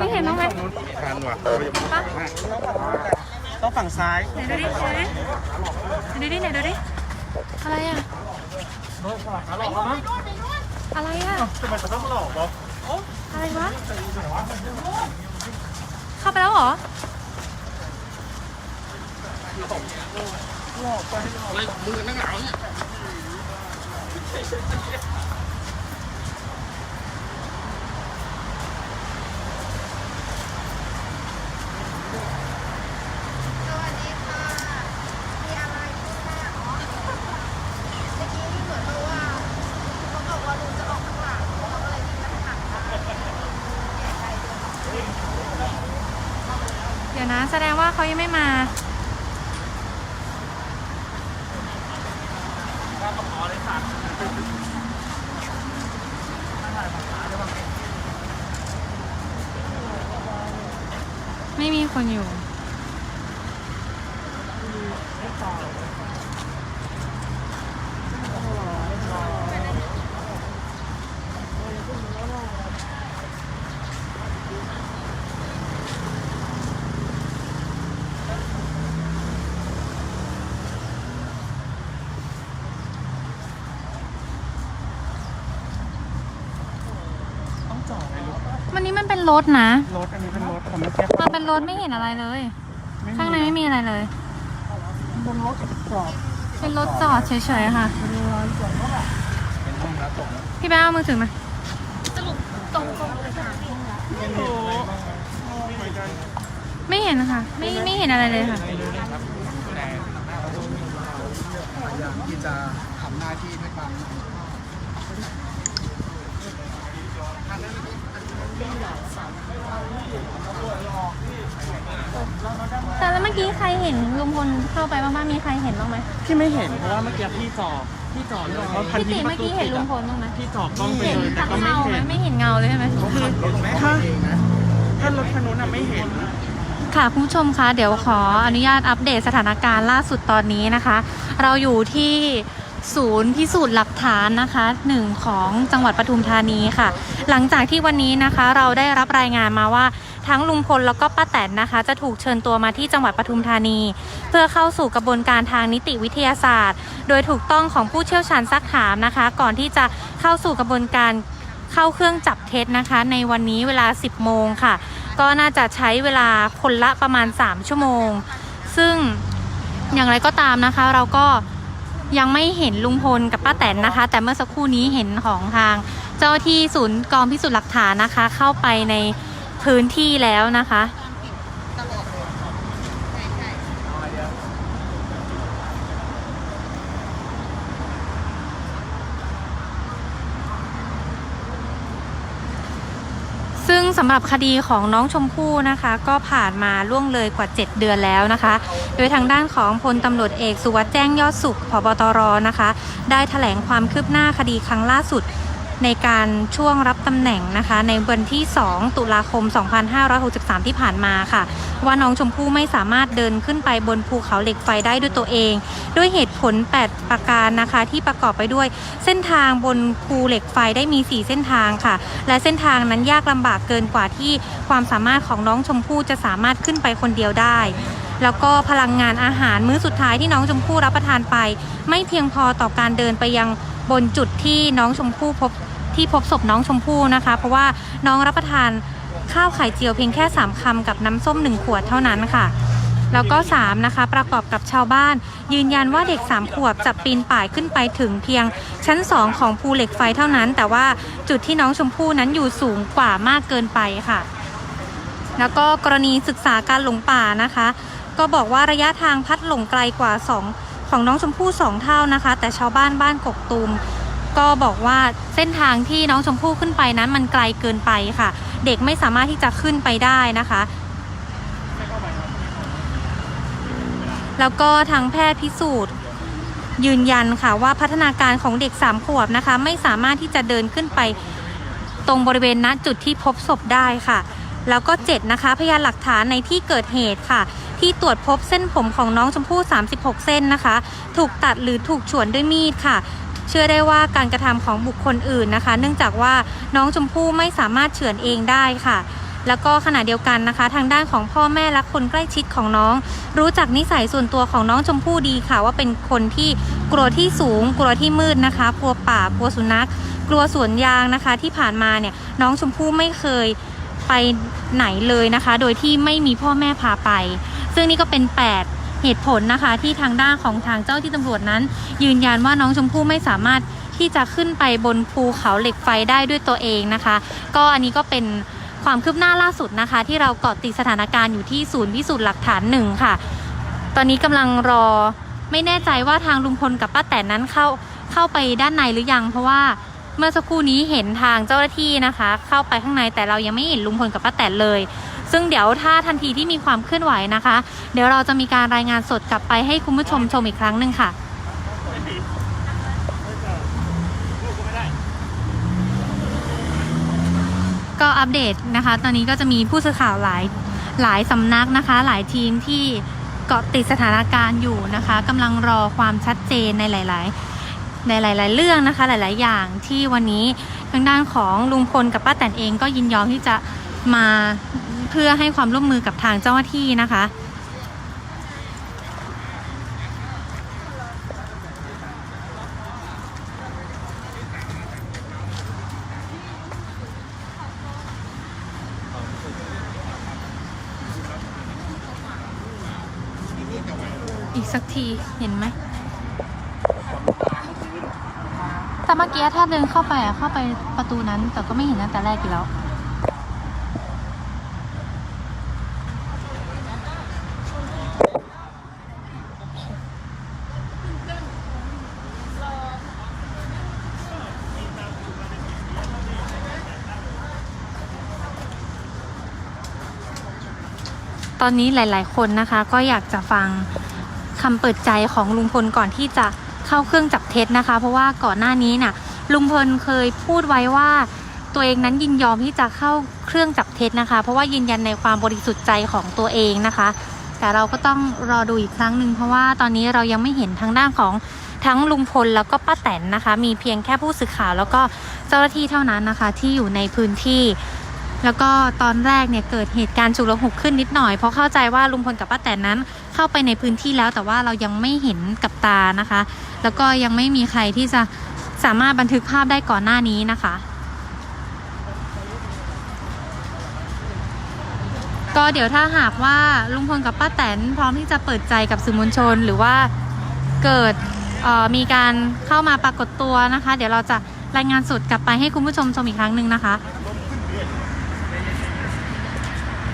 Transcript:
ไม่เห็นน้องไหมทันว่ะปะต้องฝั่งซ้ายไหนดูดิไหนดูดิไหนดูดิอะไรอะอะไรอะทำไมจะต้องหลอกวะอะไรวะเข้าไปแล้วเหรออะไรของมึงนักหนาวเนี่ย สวัสดีค่ะ มีอะไรพูดได้เหรอเมื่อกี้เหมือนกับว่าเขาบอกว่าลุงจะออกข้างหลังเราก็เลยวิ่งมาข้างหลังได้แย่ใจด้วย เดี๋ยวนะ แสดง ว่าเขายังไม่มาไม่มีคนอยู่ ต้องจอดในรถ วันนี้มันเป็นรถนะ รถอันนี้เป็นรถแต่ไม่ใช่มันเป็นรถไม่เห็นอะไรเลย ข้างในไม่มีอะไรเลยบนรถจอดเป็นรถจอดเฉยๆค่ะ เป็นห้องรับส่งนะพี่แป๊ะเอามือถือมาไม่รู้ไม่เห็นค่ะ ไม่ไม่เห็นอะไรเลยค่ะไม่รู้นะครับแต่พยายามที่จะทำหน้าที่ด้วยความ แต่แล้วเมื่อกี้ใครเห็นลุงพลเข้าไปบ้างบ้างมีใครเห็นบ้างไหมพี่ไม่เห็นเพราะว่าเมื่อกี้พี่จอดพี่จอดเลยเพราะทันพี่ทีติปเมื่ระอตูกี้เห็นปิดลุงอะพลบ้างไหมพี่จอดกล้องไปเห็นเลยแต่ทั้งก็ไม่เงาไหมเห็นไม่เห็นเงาเลยใช่ไหมถ้าถ้ารถคันนู้นอะไม่เห็น ค่ะคุณผู้ชมคะเดี๋ยวขออนุญาตอัปเดตสถานการณ์ล่าสุดตอนนี้นะคะ เราอยู่ที่ ศูนย์พิสูจน์หลักฐานนะคะหนึ่งของจังหวัดปทุมธานีค่ะ หลังจากที่วันนี้นะคะเราได้รับรายงานมาว่าทั้งลุงพลแล้วก็ป้าแตนนะคะ จะถูกเชิญตัวมาที่จังหวัดปทุมธานี เพื่อเข้าสู่กระบวนการทางนิติวิทยาศาสตร์ โดยถูกต้องของผู้เชี่ยวชาญซักถามนะคะ ก่อนที่จะเข้าสู่กระบวนการเข้าเครื่องจับเท็จนะคะ ในวันนี้เวลา 10 โมงค่ะ ก็น่าจะใช้เวลาคนละประมาณ 3 ชั่วโมง ซึ่งอย่างไรก็ตามนะคะ เราก็ ยังไม่เห็นลุงพลกับป้าแตนนะคะ แต่เมื่อสักครู่นี้เห็นของทาง เจ้าที่ศูนย์กองพิสูจน์หลักฐานนะคะ เข้าไปในพื้นที่แล้วนะคะ สำหรับคดีของน้องชมพู่นะคะ ก็ผ่านมาล่วงเลยกว่า 7 เดือนแล้วนะคะ โดยทางด้านของพลตำรวจเอกสุวัสด์แจ้งยอดสุขพบตรนะคะ ได้แถลงความคืบหน้าคดีครั้งล่าสุด ในการช่วงรับตำแหน่งนะคะ ในวันที่ 2 ตุลาคม 2563 ที่ผ่านมาค่ะ ว่าน้องชมพู่ไม่สามารถเดินขึ้นไปบนภูเขาเหล็กไฟได้ด้วยตัวเอง ด้วยเหตุผล 8 ประการนะคะที่ประกอบไปด้วย เส้นทางบนภูเหล็กไฟได้มี 4 เส้นทางค่ะ และเส้นทางนั้นยากลำบากเกินกว่าที่ความสามารถของน้องชมพู่จะสามารถขึ้นไปคนเดียวได้ แล้วก็พลังงานอาหารมื้อสุดท้ายที่น้องชมพู่รับประทานไป ไม่เพียงพอต่อการเดินไปยังบนจุดที่น้องชมพู่พบที่พบศพน้องชมพู่นะคะ เพราะว่าน้องรับประทานข้าวไข่เจียวเพียงแค่ 3คำกับน้ำส้ม 1 ขวดเท่านั้นค่ะ แล้วก็ 3 นะคะ ประกอบกับชาวบ้าน ยืนยันว่าเด็ก 3 ขวบจะปีนป่ายขึ้นไปถึงเพียงชั้น 2 ของภูเหล็กไฟเท่านั้น แต่ว่าจุดที่น้องชมพู่นั้นอยู่สูงกว่ามากเกินไปค่ะ แล้วก็กรณีศึกษาการหลงป่านะคะ ก็บอกว่าระยะทางพัดหลงไกลกว่า 2 ของน้องชมพู่ 2 เท่านะคะ แต่ชาวบ้านบ้านกกตูมก็บอกว่าเส้นทางที่น้องชมพู่ขึ้นไปนั้นมันไกลเกินไปค่ะ เด็กไม่สามารถที่จะขึ้นไปได้นะคะ แล้วก็ทางแพทย์พิสูจน์ ยืนยันค่ะว่าพัฒนาการของเด็กสามขวบนะคะ ไม่สามารถที่จะเดินขึ้นไปตรงบริเวณณจุดที่พบศพได้ค่ะ แล้วก็ 7 นะคะ พยานหลักฐานในที่เกิดเหตุค่ะ ที่ตรวจพบเส้นผมของน้องชมพู่ 36 เส้นนะคะ ถูกตัดหรือถูกฉวนด้วยมีดค่ะเชื่อได้ว่าการกระทำของบุคคลอื่นนะคะ เนื่องจากว่าน้องชมพู่ไม่สามารถเฉือนเองได้ค่ะ แล้วก็ขณะเดียวกันนะคะ ทางด้านของพ่อแม่และคนใกล้ชิดของน้อง รู้จักนิสัยส่วนตัวของน้องชมพู่ดีค่ะ ว่าเป็นคนที่กลัวที่สูง กลัวที่มืดนะคะกลัวป่ากลัวสุนัข กลัวสวนยางนะคะ ที่ผ่านมาเนี่ยน้องชมพู่ไม่เคยไปไหนเลยนะคะ โดยที่ไม่มีพ่อแม่พาไป ซึ่งนี่ก็เป็น 8 เหตุผลนะคะที่ทางด้านของทางเจ้าที่ตำรวจนั้น ยืนยันว่าน้องชมพู่ไม่สามารถที่จะขึ้นไปบนภูเขาเหล็กไฟได้ด้วยตัวเองนะคะ ก็อันนี้ก็เป็นความคืบหน้าล่าสุดนะคะ ที่เราเกาะติดสถานการณ์อยู่ที่ศูนย์พิสูจน์หลักฐานหนึ่งค่ะ ตอนนี้กำลังรอไม่แน่ใจว่าทางลุงพลกับป้าแตนนั้นเข้าเข้าไปด้านในหรือยัง เพราะว่าเมื่อสักครู่นี้เห็นทางเจ้าหน้าที่นะคะ เข้าไปข้างในแต่เรายังไม่เห็นลุงพลกับป้าแตนเลย ซึ่งเดี๋ยวถ้าทันทีที่มีความเคลื่อนไหวนะคะ เดี๋ยวเราจะมีการรายงานสดกลับไปให้คุณผู้ชมชมอีกครั้งหนึ่งค่ะก็อัปเดตนะคะ ตอนนี้ก็จะมีผู้สื่อข่าวหลายหลายสำนักนะคะ หลายทีมที่เกาะติดสถานการณ์อยู่นะคะกำลังรอความชัดเจนในหลาย ๆ ในหลาย ๆ เรื่องนะคะ หลาย ๆ อย่างที่วันนี้ทางด้านของลุงพลกับป้าแตนเองก็ยินยอมที่จะ มาเพื่อให้ความร่วมมือกับทางเจ้าหน้าที่นะคะ อีกสักทีเห็นไหมแต่เมื่อกี้ถ้าเดินเข้าไปอะเข้าไปประตูนั้น แต่ก็ไม่เห็นตั้งแต่แรกอยู่แล้ว ตอนนี้หลาย ๆ คนนะคะ ก็อยากจะฟังคำเปิดใจของลุงพลก่อนที่จะเข้าเครื่องจับเท็จนะคะ เพราะว่าก่อนหน้านี้น่ะลุงพลเคยพูดไว้ว่าตัวเองนั้นยินยอมที่จะเข้าเครื่องจับเท็จนะคะ เพราะว่ายืนยันในความบริสุทธิ์ใจของตัวเองนะคะ แต่เราก็ต้องรอดูอีกครั้งหนึ่งเพราะว่าตอนนี้เรายังไม่เห็นทางด้านของทั้งลุงพลแล้วก็ป้าแตนนะคะ มีเพียงแค่ผู้สื่อข่าว แล้วก็เจ้าหน้าที่เท่านั้นนะคะ ที่อยู่ในพื้นที่ แล้วก็ตอนแรกเนี่ยเกิดเหตุการณ์ฉุกละหุกขึ้นนิดหน่อย เพราะเข้าใจว่าลุงพลกับป้าแตนนั้น เข้าไปในพื้นที่แล้วแต่ว่าเรายังไม่เห็นกับตานะคะ แล้วก็ยังไม่มีใครที่จะสามารถบันทึกภาพได้ก่อนหน้านี้นะคะ ก็เดี๋ยวถ้าหากว่าลุงพลกับป้าแตนพร้อมที่จะเปิดใจกับสื่อมวลชน หรือว่าเกิดออมีการเข้ามาปรากฏตัวนะคะ เดี๋ยวเราจะรายงานสดกลับไปให้คุณผู้ชมชมอีกครั้งหนึ่งนะคะ